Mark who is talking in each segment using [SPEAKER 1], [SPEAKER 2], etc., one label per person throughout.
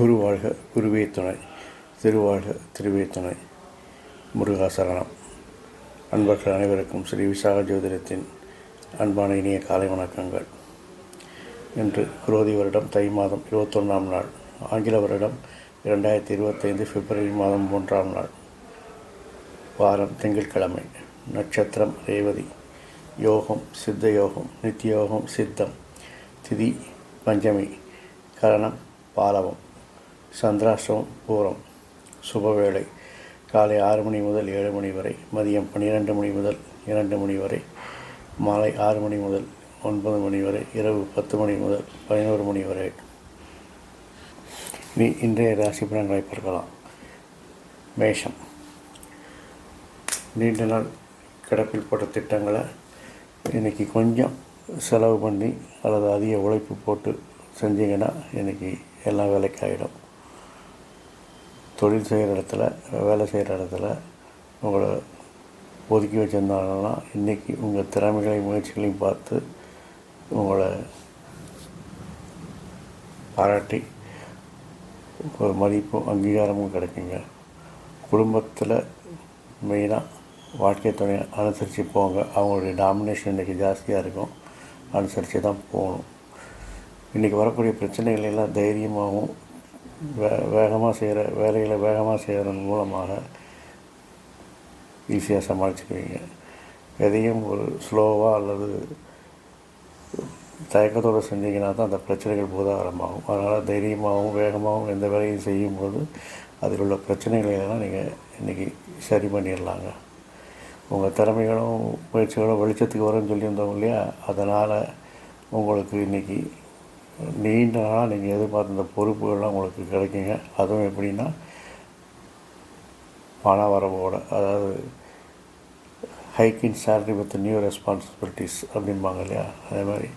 [SPEAKER 1] குரு வாழ்க குருவே துணை. திருவாழ்க திருவே துணை. முருகாசரணம் அன்பர்கள் அனைவருக்கும் ஸ்ரீ விசாக ஜோதிடத்தின் அன்பான இனிய காலை வணக்கங்கள். இன்று குரோதி வருடம் தை மாதம் இருபத்தொன்றாம் நாள். ஆங்கில வருடம் இரண்டாயிரத்தி இருபத்தைந்து பிப்ரவரி மாதம் மூன்றாம் நாள். வாரம் திங்கட்கிழமை. நட்சத்திரம் ரேவதி. யோகம் சித்த யோகம் நித்தியோகம் சித்தம். திதி பஞ்சமி. கரணம் பாலவம். சந்திராஷ்டமம் பூரம் சுபவேளை. காலை ஆறு மணி முதல் ஏழு மணி வரை மதியம் பன்னிரெண்டு மணி முதல் இரண்டு மணி வரை மாலை ஆறு மணி முதல் ஒன்பது மணி வரை இரவு பத்து மணி முதல் பதினோரு மணி வரை. இனி இன்றைய ராசி பலன்களை பார்க்கலாம். மேஷம். நீண்ட நாள் கிடப்பில் போட்ட திட்டங்களை இன்றைக்கி கொஞ்சம் செலவு பண்ணி அல்லது அதிக உழைப்பு போட்டு செஞ்சீங்கன்னா இன்றைக்கி எல்லாம் வேலைக்காயிடும் தொழில் செய்கிற இடத்துல வேலை செய்கிற இடத்துல உங்களை ஒதுக்கி வச்சுருந்தாங்கன்னா இன்றைக்கி உங்கள் திறமைகளையும் முயற்சிகளையும் பார்த்து உங்களை பாராட்டி ஒரு மதிப்பும் அங்கீகாரமும் கிடைக்குங்க. குடும்பத்தில் மெயினாக வாழ்க்கை துணையை அனுசரித்து போங்க. அவங்களுடைய டாமினேஷன் இன்றைக்கி ஜாஸ்தியாக இருக்கும். அனுசரித்து தான் போகணும். இன்றைக்கி வரக்கூடிய பிரச்சனைகள் எல்லாம் தைரியமாகவும் வே வேகமாக செய்கிற வேலைகளை வேகமாக செய்கிறதன் மூலமாக ஈஸியாக சமாளிச்சுக்குவீங்க. எதையும் ஒரு ஸ்லோவாக அல்லது தயக்கத்தோடு செஞ்சீங்கன்னா தான் அந்த பிரச்சனைகள் பூதாகரமாகும் அதனால் தைரியமாகவும் வேகமாகவும் எந்த வேலையும் செய்யும்போது அதில் உள்ள பிரச்சனைகளை எல்லாம் நீங்கள் இன்றைக்கி சரி பண்ணிடலாங்க. உங்கள் திறமைகளும் முயற்சிகளும் வெளிச்சத்துக்கு வரும்னு சொல்லியிருந்தோம் இல்லையா? அதனால் உங்களுக்கு இன்றைக்கி நீண்ட நாளாக நீங்கள் எதிர்பார்த்த இந்த பொறுப்புகள்லாம் உங்களுக்கு கிடைக்குங்க. அதுவும் எப்படின்னா பண வரவோட அதாவது hike in salary with new responsibilities அப்படிம்பாங்க இல்லையா? அதே மாதிரி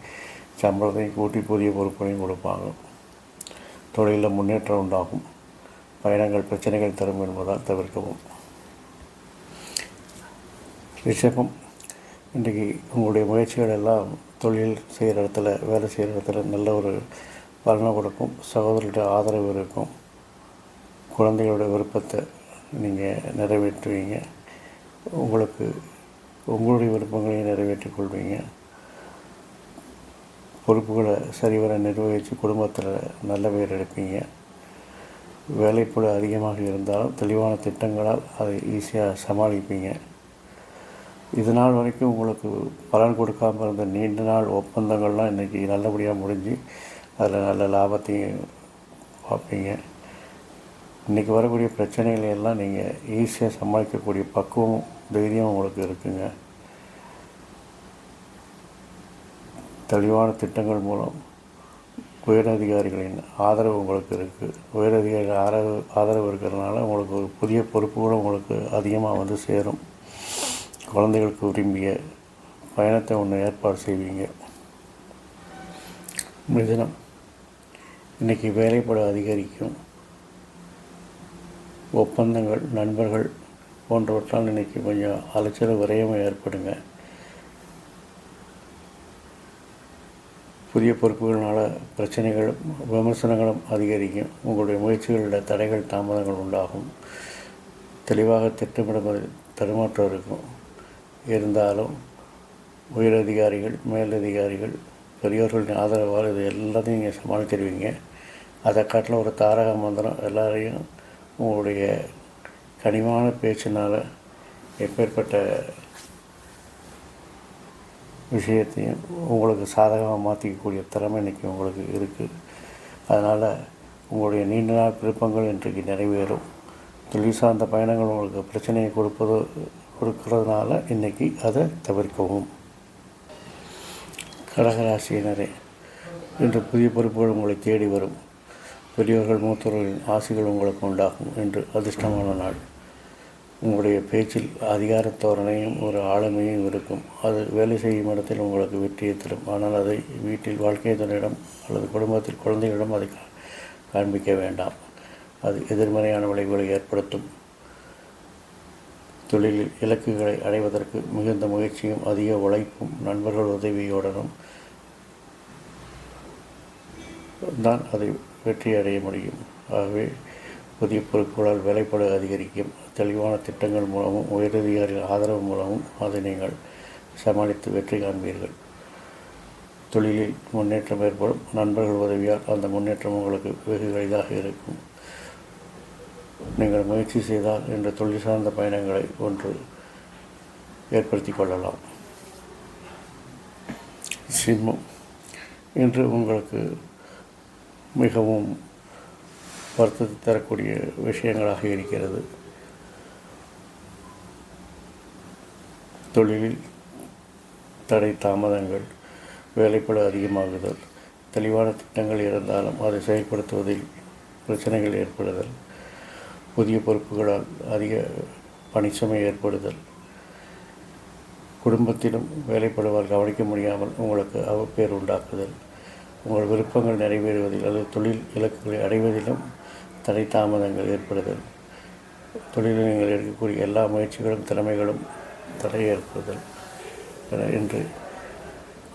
[SPEAKER 1] சம்பளத்தையும் கூட்டி புதிய பொறுப்புகளையும் கொடுப்பாங்க. தொழிலில் முன்னேற்றம் உண்டாகும். பயணங்கள் பிரச்சனைகள் தரும் என்பதால் தவிர்க்கவும். ரிஷபம் இன்றைக்கு உங்களுடைய முயற்சிகள் எல்லாம் தொழில் செய்கிற இடத்துல வேலை செய்கிற இடத்துல நல்ல ஒரு பலனை கொடுக்கும் சகோதரர்கிட்ட ஆதரவு இருக்கும். குழந்தைகளோட விருப்பத்தை நீங்கள் நிறைவேற்றுவீங்க. உங்களுக்கு உங்களுடைய விருப்பங்களையும் நிறைவேற்றிக் கொள்வீங்க. பொறுப்புகளை சரிவர நிர்வகித்து குடும்பத்தில் நல்ல பேர் எடுப்பீங்க. வேலைப்பொழு அதிகமாக இருந்தாலும் தெளிவான திட்டங்களால் அதை ஈஸியாக சமாளிப்பீங்க. இது நாள் வரைக்கும் உங்களுக்கு பலன் கொடுக்காமல் இருந்த நீண்ட நாள் ஒப்பந்தங்கள்லாம் இன்றைக்கி நல்லபடியாக முடிஞ்சு அதில் நல்ல லாபத்தையும் பார்ப்பீங்க. இன்றைக்கி வரக்கூடிய பிரச்சனைகளை எல்லாம் நீங்கள் ஈஸியாக சமாளிக்கக்கூடிய பக்குவம் தைரியம் உங்களுக்கு இருக்குங்க. தெளிவான திட்டங்கள் மூலம் உயரதிகாரிகளின் ஆதரவு உங்களுக்கு இருக்குது உயரதிகாரிகள் ஆதரவு ஆதரவு இருக்கிறதுனால உங்களுக்கு ஒரு புதிய பொறுப்புகளும் உங்களுக்கு அதிகமாக வந்து சேரும். குழந்தைகளுக்கு விரும்பிய பயணத்தை ஒன்று ஏற்பாடு செய்வீங்க. மிதனம். இன்றைக்கி வேலைப்பட அதிகரிக்கும். ஒப்பந்தங்கள் நண்பர்கள் போன்றவற்றால் இன்றைக்கி கொஞ்சம் அலைச்சல் விரயமாக ஏற்படுங்க. புதிய பொறுப்புகளினால் பிரச்சனைகளும் விமர்சனங்களும் அதிகரிக்கும். உங்களுடைய முயற்சிகளில் தடைகள் தாமதங்கள் உண்டாகும். தெளிவாக திட்டமிடுவதில் தடுமாற்றம் இருக்கும். இருந்தாலும் உயரதிகாரிகள் மேலதிகாரிகள் பெரியோர்களின் ஆதரவால் இது எல்லாத்தையும் நீங்கள் சமாளிச்சிருவீங்க. அதை காட்டில் ஒரு தாரக மந்திரம் எல்லாரையும் உங்களுடைய கனிமான பேச்சினால் எப்பேற்பட்ட விஷயத்தையும் உங்களுக்கு சாதகமாக மாற்றிக்கக்கூடிய திறமை இன்றைக்கி உங்களுக்கு இருக்குது அதனால் உங்களுடைய நீண்ட நாள் விருப்பங்கள் இன்றைக்கு நிறைவேறும். தொழில் சார்ந்த பயணங்கள் உங்களுக்கு பிரச்சனையை கொடுப்பதோ கொடுக்கறதுனால இன்றைக்கி அதை தவிர்க்கவும். கடகராசியினரே இன்று புதிய பொறுப்புகள் உங்களை தேடி வரும். பெரியவர்கள் மூத்தவர்களின் ஆசைகள் உங்களுக்கு உண்டாகும் என்று அதிர்ஷ்டமான நாள். உங்களுடைய பேச்சில் அதிகார தோரணையும் ஒரு ஆளுமையும் இருக்கும். அது வேலை செய்யும் இடத்தில் உங்களுக்கு வெற்றியை தரும். ஆனால் அதை வீட்டில் வாழ்க்கை துணையிடம் அல்லது குடும்பத்தில் குழந்தைகளிடம் அதை காண்பிக்க வேண்டாம். அது எதிர்மறையான விளைவுகளை ஏற்படுத்தும். தொழிலில் இலக்குகளை அடைவதற்கு மிகுந்த முயற்சியும் அதிக உழைப்பும் நண்பர்கள் உதவியுடனும் தான் அதை வெற்றி அடைய முடியும். ஆகவே புதிய பொருட்களால் வேலைப்பாடு அதிகரிக்கும். தெளிவான திட்டங்கள் மூலமும் உயரதிகாரிகள் ஆதரவு மூலமும் அதை நீங்கள் சமாளித்து வெற்றி காண்பீர்கள். தொழிலில் முன்னேற்றம் ஏற்படும். நண்பர்கள் உதவியால் அந்த முன்னேற்றம் உங்களுக்கு வெகு எளிதாக இருக்கும். நீங்கள் முயற்சி செய்தால் இந்த தொழில் சார்ந்த பயணங்களை ஒன்று ஏற்படுத்தி கொள்ளலாம். சிம்மம் இன்று உங்களுக்கு மிகவும் வருத்தத்தை தரக்கூடிய விஷயங்களாக இருக்கிறது. தொழிலில் தடை தாமதங்கள் வேலைப்பட அதிகமாகுதல் தெளிவான திட்டங்கள் இருந்தாலும் அதை செயல்படுத்துவதில் பிரச்சனைகள் ஏற்படுதல். புதிய பொறுப்புகளால் அதிக பணிச்சுமை ஏற்படுதல். குடும்பத்திலும் வேலைப்படுவார் கவனிக்க முடியாமல் உங்களுக்கு அவப்பேர் உண்டாக்குதல். உங்கள் விருப்பங்கள் நிறைவேறுவதில் அல்லது தொழில் இலக்குகளை அடைவதிலும் தடை தாமதங்கள் ஏற்படுதல். தொழிலில் நீங்கள் எடுக்கக்கூடிய எல்லா முயற்சிகளும் திறமைகளும் தடை ஏற்படுதல். என்று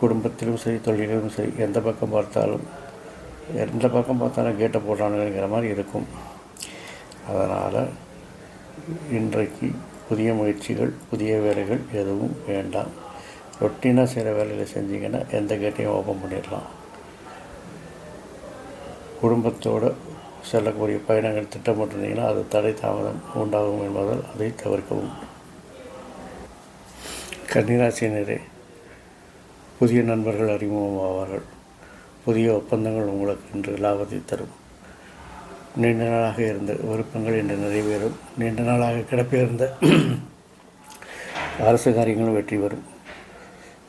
[SPEAKER 1] குடும்பத்திலும் சரி தொழிலிலும் சரி எந்த பக்கம் பார்த்தாலும் எந்த பக்கம் பார்த்தாலும் கேட்டை போடுறானுங்கிற மாதிரி இருக்கும். அதனால் இன்றைக்கு புதிய முயற்சிகள் புதிய வேலைகள் எதுவும் வேண்டாம். ரொட்டீனாக செய்கிற வேலைகளை செஞ்சீங்கன்னா எந்த கேட்டையும் ஓப்பன் பண்ணிடலாம். குடும்பத்தோடு செல்லக்கூடிய பயணங்கள் திட்டமிட்டிருந்தீங்கன்னா அது தடை தாமதம் உண்டாகும் என்பதால் அதை தவிர்க்கவும். கன்னிராசினரே புதிய நண்பர்கள் அறிமுகமாவார்கள். புதிய ஒப்பந்தங்கள் உங்களுக்கு இன்று லாபத்தை தரும். நீண்ட நாளாக இருந்த விருப்பங்கள் இன்று நிறைவேறும். நீண்ட நாளாக கிடப்பிருந்த அரசு காரியங்களும் வெற்றி பெறும்.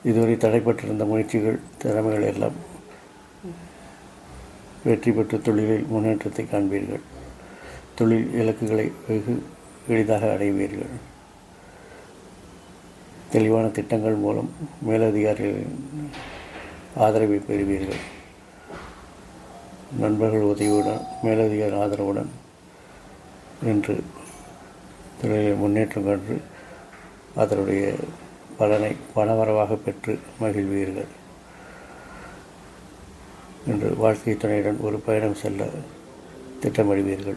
[SPEAKER 1] இதுவரை தடைப்பட்டிருந்த முயற்சிகள் திறமைகள் எல்லாம் வெற்றி பெற்று தொழிலில் முன்னேற்றத்தை காண்பீர்கள். தொழில் இலக்குகளை வெகு எளிதாக அடைவீர்கள். தெளிவான திட்டங்கள் மூலம் மேலதிகாரிகளின் ஆதரவை பெறுவீர்கள். நண்பர்கள் உதவியுடன் மேலதிகாரி ஆதரவுடன் என்று தொழிலில் முன்னேற்றம் கண்டு அதனுடைய பலனை பணவரவாக பெற்று மகிழ்வீர்கள் இன்று வாழ்க்கை துணையுடன் ஒரு பயணம் செல்ல திட்டமிடுவீர்கள்.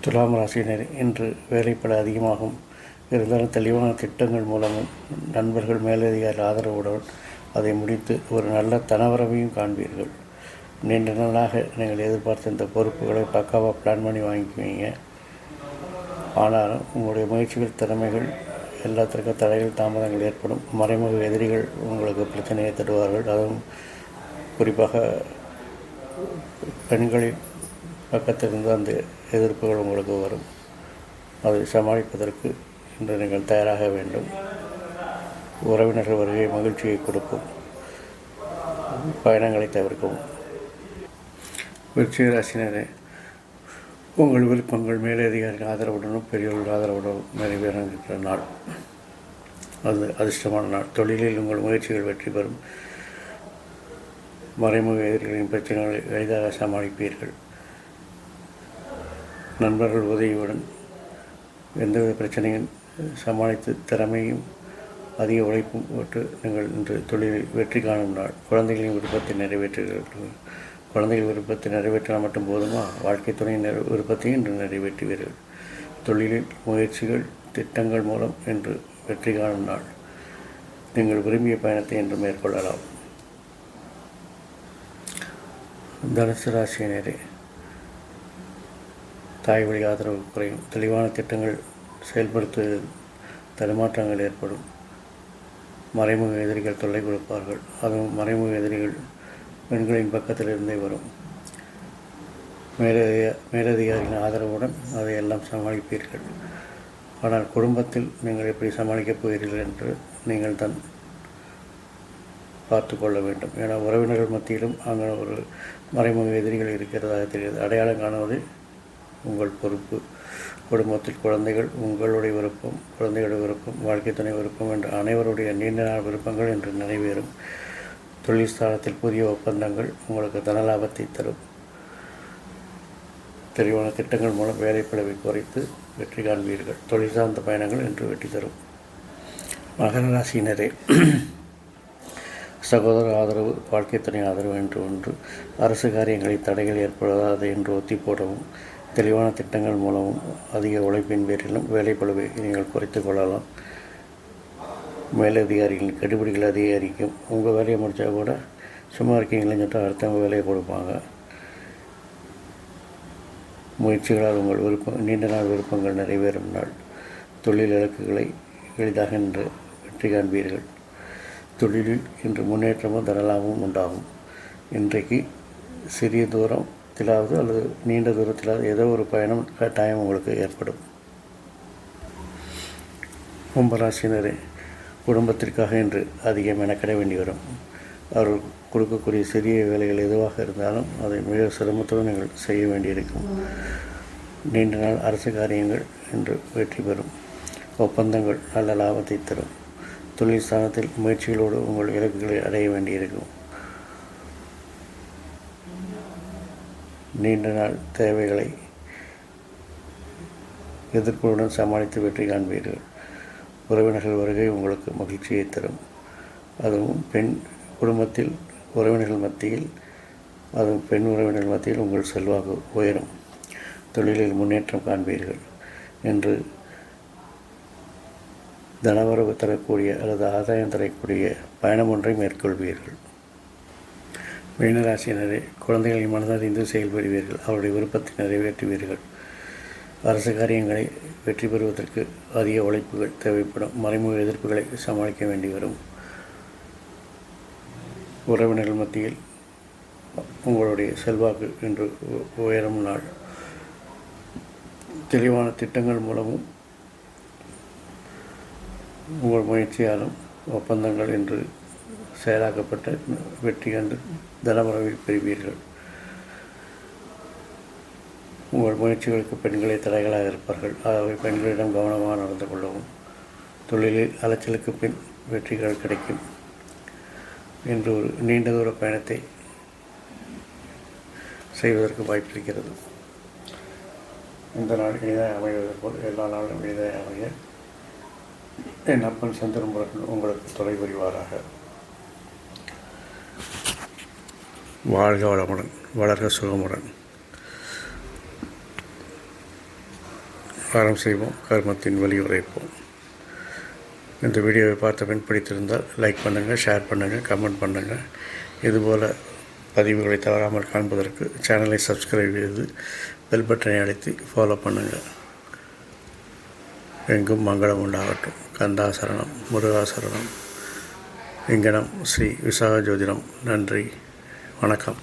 [SPEAKER 1] துலாம் ராசியினர் இன்று வேலைப்பட அதிகமாகும். இருந்தாலும் தெளிவான திட்டங்கள் மூலமும் நண்பர்கள் மேலதிகாரி ஆதரவுடன் அதை முடித்து ஒரு நல்ல தனவரவையும் காண்பீர்கள். நீண்ட நாளாக நீங்கள் எதிர்பார்த்த இந்த பொறுப்புகளை பக்காவாக பிளான் பண்ணி வாங்கிக்குவீங்க. ஆனாலும் உங்களுடைய முயற்சிகள் திறமைகள் எல்லாத்திற்கும் தடைகள் தாமதங்கள் ஏற்படும். மறைமுக எதிரிகள் உங்களுக்கு பிரச்சனையை தருவார்கள். அதுவும் குறிப்பாக பெண்களின் பக்கத்திலிருந்து அந்த எதிர்ப்புகள் உங்களுக்கு வரும். அதை சமாளிப்பதற்கு இன்று நீங்கள் தயாராக வேண்டும். உறவினர்கள் வருகை மகிழ்ச்சியை கொடுக்கும். பயணங்களை தவிர்க்கவும். விருச்சிகராசினரே உங்கள் விருப்பங்கள் மேலதிகாரிகள் ஆதரவுடனும் பெரியவர்கள் ஆதரவுடனும் நிறைவேறுகின்ற நாள். அது அதிர்ஷ்டமான நாள். தொழிலில் உங்கள் முயற்சிகள் வெற்றி பெறும். மறைமுக எதிரிகளின் பிரச்சனைகளை எளிதாக சமாளிப்பீர்கள். நண்பர்கள் உதவியுடன் எந்தவித பிரச்சனையும் சமாளித்து திறமையும் அதிக உழைப்பும் போட்டு நீங்கள் இன்று தொழிலில் வெற்றி காணும் நாள். குழந்தைகளின் விருப்பத்தை நிறைவேற்றுகிறீர்கள். குழந்தைகள் விருப்பத்தை நிறைவேற்றினால் மட்டும் போதுமா? வாழ்க்கை துணையின் நிறை விருப்பத்தையும் இன்று நிறைவேற்றுவீர்கள். தொழிலில் முயற்சிகள் திட்டங்கள் மூலம் இன்று வெற்றி காணும் நாள். நீங்கள் விரும்பிய பயணத்தை இன்று மேற்கொள்ளலாம். தனுசு ராசியினரே தாய் வழி ஆதரவு குறையும். தெளிவான திட்டங்கள் செயல்படுத்துவதில் தடுமாற்றங்கள் ஏற்படும். மறைமுக எதிரிகள் தொல்லை கொடுப்பார்கள். அதுவும் மறைமுக எதிரிகள் பெண்களின் பக்கத்திலிருந்தே வரும். மேலதிக மேலதிகாரிகளின் ஆதரவுடன் அதையெல்லாம் சமாளிப்பீர்கள். ஆனால் குடும்பத்தில் நீங்கள் எப்படி சமாளிக்கப் போகிறீர்கள் என்று நீங்கள் தான் பார்த்து கொள்ள வேண்டும். ஏன்னா உறவினர்கள் மத்தியிலும் அங்கே ஒரு மறைமுக எதிரிகள் இருக்கிறதாக தெரிகிறது. அடையாளம் காணுவது உங்கள் பொறுப்பு. குடும்பத்தில் குழந்தைகள் உங்களுடைய விருப்பம் குழந்தைகளுடைய விருப்பம் வாழ்க்கை துணை விருப்பம் என்ற அனைவருடைய நீண்ட நாள் விருப்பங்கள் என்று நிறைவேறும். தொழில் ஸ்தானத்தில் புதிய ஒப்பந்தங்கள் உங்களுக்கு தனலாபத்தை தரும். தெளிவான திட்டங்கள் மூலம் வேலைப்பளவை குறைத்து வெற்றி காண்பீர்கள். தொழில் சார்ந்த பயணங்கள் என்று வெற்றி தரும். மகர ராசியினரே சகோதர ஆதரவு வாழ்க்கை துணை ஆதரவு என்று ஒன்று அரசு காரியங்களில் தடைகள் ஏற்படாது என்று ஒத்தி போடவும் தெளிவான திட்டங்கள் மூலமும் அதிக உழைப்பின் பேரிலும் வேலைப்பளவை நீங்கள் குறைத்து கொள்ளலாம். மேலதிகாரிகளின் கெடுபிடிகள் அதிகரிக்கும். உங்கள் வேலையை முடித்தா கூட சும்மா இருக்கீங்களேன்னு சொல்லிட்டு அடுத்தவங்க வேலையை கொடுப்பாங்க. முயற்சிகளால் உங்கள் விருப்பம் நீண்ட நாள் விருப்பங்கள் நிறைவேறும் நாள். தொழில் இலக்குகளை எளிதாக இன்று வெற்றி காண்பீர்கள். தொழிலில் இன்று முன்னேற்றமும் தரலாமும் உண்டாகும். இன்றைக்கு சிறிய தூரம் தூரத்திலாவது அல்லது நீண்ட தூரத்திலாவது ஏதோ ஒரு பயணம் கட்டாயம் உங்களுக்கு ஏற்படும். கும்பராசினரே குடும்பத்திற்காக இன்று அதிகம் மெனக்கிட வேண்டி வரும். அவர்கள் கொடுக்கக்கூடிய சிறிய வேலைகள் எதுவாக இருந்தாலும் அதை மிக சிரமத்துடன் நீங்கள் செய்ய வேண்டியிருக்கும். நீண்ட நாள் அரசு காரியங்கள் இன்று வெற்றி பெறும். ஒப்பந்தங்கள் நல்ல லாபத்தை தரும். தொழில் ஸ்தானத்தில் முயற்சிகளோடு உங்கள் இலக்குகளை அடைய வேண்டியிருக்கும். நீண்ட நாள் தேவைகளை எதிர்ப்புடன் சமாளித்து வெற்றி காண்பீர்கள். உறவினர்கள் வருகை உங்களுக்கு மகிழ்ச்சியை தரும். அதுவும் பெண் குடும்பத்தில் உறவினர்கள் மத்தியில் அதுவும் பெண் உறவினர்கள் மத்தியில் உங்கள் செல்வாக்கு உயரும். தொழிலில் முன்னேற்றம் காண்பீர்கள் என்று தனவரவு தரக்கூடிய அல்லது ஆதாயம் தரக்கூடிய பயணம் ஒன்றை மேற்கொள்வீர்கள். மீனராசினரே குழந்தைகளின் மனதறிந்து செயல்படுவீர்கள் அவருடைய விருப்பத்தை நிறைவேற்றுவீர்கள். அரசு காரியங்களை வெற்றி பெறுவதற்கு அதிக உழைப்புகள் தேவைப்படும். மறைமுக எதிர்ப்புகளை சமாளிக்க வேண்டி வரும். உறவினர்கள் மத்தியில் உங்களுடைய செல்வாக்கு இன்று உயரும் நாள். தெளிவான திட்டங்கள் மூலமும் உங்கள் முயற்சியாலும் ஒப்பந்தங்கள் என்று செயலாக்கப்பட்ட வெற்றி கண்டு தனவரவில் பெறுவீர்கள். உங்கள் முயற்சிகளுக்கு பெண்களே தடைகளாக இருப்பார்கள். ஆகவே பெண்களிடம் கவனமாக நடந்து கொள்ளவும். தொழிலில் அலைச்சலுக்கு பின் வெற்றிகள் கிடைக்கும். என்று ஒரு நீண்ட தூர பயணத்தை செய்வதற்கு வாய்ப்பிருக்கிறது. இந்த நாள் இனிதாக அமைவது போல் எல்லா நாளும் இனிதாக அமைய. என் அப்பன் சந்திரமுருகன் உங்களுக்கு துணை புரிவாராக. வாழ்க வளமுடன் வளர்க சுகமுடன். வாரம் செய்வோம் கர்மத்தின் வழி உரைப்போம். இந்த வீடியோவை பார்த்த பின் பிடித்திருந்தால் லைக் பண்ணுங்கள் ஷேர் பண்ணுங்கள் கமெண்ட் பண்ணுங்கள் இதுபோல் பதிவுகளை தவறாமல் காண்பதற்கு சேனலை சப்ஸ்கிரைப் செய்து பெல் பட்டனை அழைத்து ஃபாலோ பண்ணுங்கள் எங்கும் மங்களம் உண்டாகட்டும். கந்தாசரணம் முருகாசரணம் இங்கனம் ஸ்ரீ விசாக ஜோதிடம் நன்றி. வணக்கம்